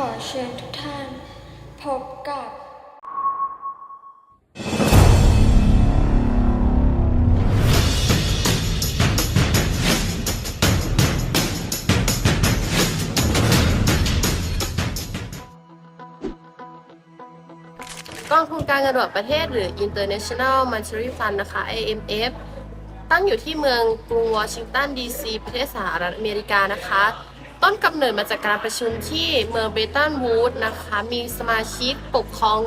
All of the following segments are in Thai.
ขอเชิญทุกท่าน พบกับกองทุนการเงินระหว่างประเทศหรือ International Monetary Fund นะคะ IMF ตั้งอยู่ที่เมืองกรุงวอชิงตันดีซีประเทศสหรัฐอเมริกานะคะ ต้นกำเนิดมาจากการประชุมที่เมืองเบตันวูดนะคะ มีสมาชิกปกครอง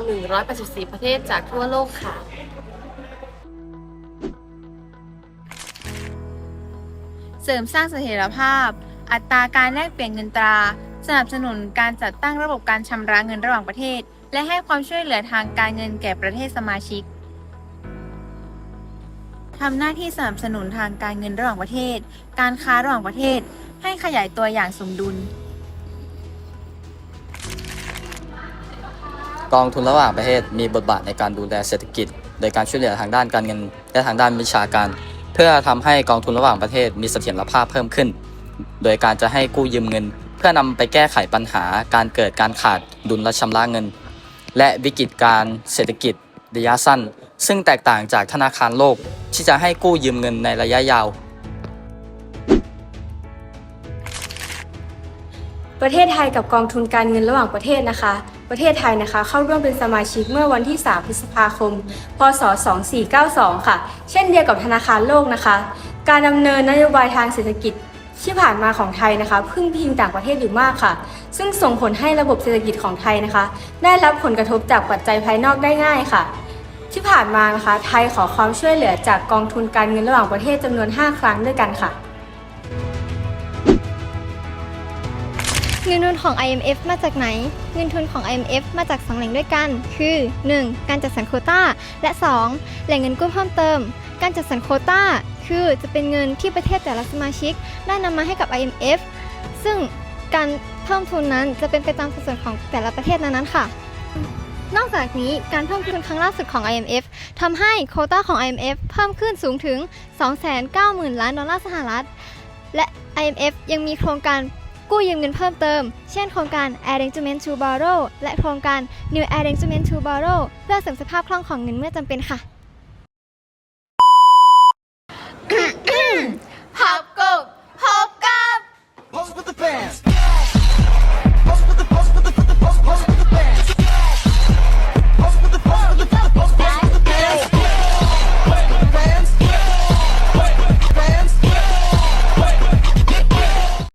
184 ประเทศจากทั่วโลกค่ะ เสริมสร้างเสถียรภาพ อัตราการแลกเปลี่ยนเงินตรา สนับสนุนการจัดตั้งระบบการชำระเงินระหว่างประเทศ และให้ความช่วยเหลือทางการเงินแก่ประเทศสมาชิก ทำหน้าที่สนับสนุนทางการเงินระหว่างประเทศ การค้าระหว่างประเทศ ให้ขยายตัวอย่างสมดุล กองทุนระหว่างประเทศมีบทบาทในการดูแลเศรษฐกิจ โดยการช่วยเหลือทางด้านการเงิน และทางด้านวิชาการ เพื่อทำให้กองทุนระหว่างประเทศมีเสถียรภาพเพิ่มขึ้น โดยการจะให้กู้ยืมเงิน เพื่อนำไปแก้ไขปัญหา การเกิดการขาดดุลและชำระเงิน และวิกฤตการเศรษฐกิจระยะสั้น ซึ่งแตกต่างจากธนาคารโลกที่จะให้กู้ยืมเงินในระยะยาว ประเทศไทยกับกองทุนการเงินระหว่างประเทศนะคะ ประเทศไทยนะคะ เข้าร่วมเป็นสมาชิกเมื่อวันที่ 3 พฤษภาคม พศ 2492 ค่ะ เช่นเดียวกับธนาคารโลกนะคะ การดำเนินนโยบายทางเศรษฐกิจที่ผ่านมาของไทยนะคะพึ่งพิงต่างประเทศอยู่มากค่ะ ซึ่งส่งผลให้ระบบเศรษฐกิจของไทยนะคะ ได้รับผลกระทบจากปัจจัยภายนอกได้ง่ายค่ะ ที่ผ่านมานะคะ ไทยขอความช่วยเหลือจากกองทุนการเงินระหว่างประเทศจำนวน 5 ครั้งด้วยกันค่ะ เงินทุนของ IMF มาจากไหน เงินทุนของ IMF มาจากสองแหล่งด้วยกัน คือ 1. การจัดสรรโควตาและ 2. แหล่งเงินกู้เพิ่มเติม การจัดสรรโควตาคือจะเป็นเงินที่ประเทศแต่ละสมาชิก ได้นำมาให้กับ IMF ซึ่งการเพิ่มทุนนั้นจะเป็นไปตามสัดส่วนของแต่ละประเทศนั้นๆค่ะ นอกจากนี้การเพิ่มขึ้นครั้งล่าสุดของ IMF ทำให้โควตาของ IMF เพิ่มขึ้นสูงถึง 290,000 ล้านดอลลาร์สหรัฐ และ IMF ยังมีโครงการกู้ยืมเงินเพิ่มเติม เช่นโครงการ Arrangement to Borrow และโครงการ New Arrangement to Borrow เพื่อเสริมสภาพคล่องของเงินเมื่อจำเป็นค่ะ